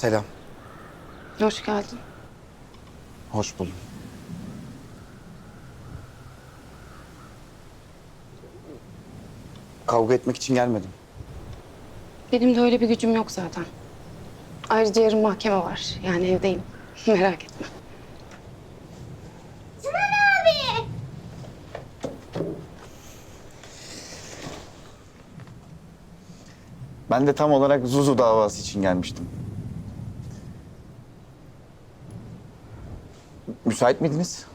Selam. Hoş geldin. Hoş buldum. Kavga etmek için gelmedim. Benim de öyle bir gücüm yok zaten. Ayrıca yarın mahkeme var. Yani evdeyim. Merak etme. Ben de tam olarak Zuzu davası için gelmiştim. Müsait miydiniz?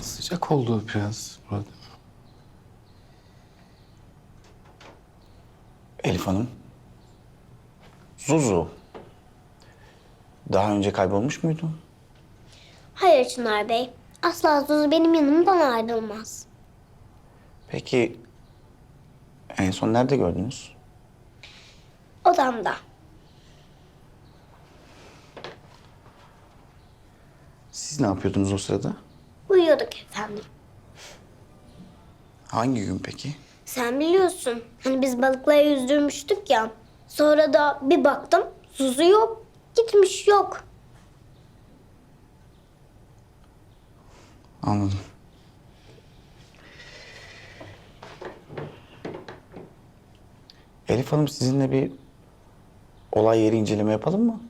Sıcak oldu biraz burada. Elif Hanım. Zuzu. Daha önce kaybolmuş muydu? Hayır Çınar Bey. Asla Zuzu benim yanımdan ayrılmaz. Peki en son nerede gördünüz? Odamda. Siz ne yapıyordunuz o sırada? Uyuyorduk efendim. Hangi gün peki? Sen biliyorsun. Hani biz balıkları yüzdürmüştük ya. Sonra da bir baktım Zuzu yok. Gitmiş yok. Anladım. Elif Hanım sizinle bir olay yeri inceleme yapalım mı?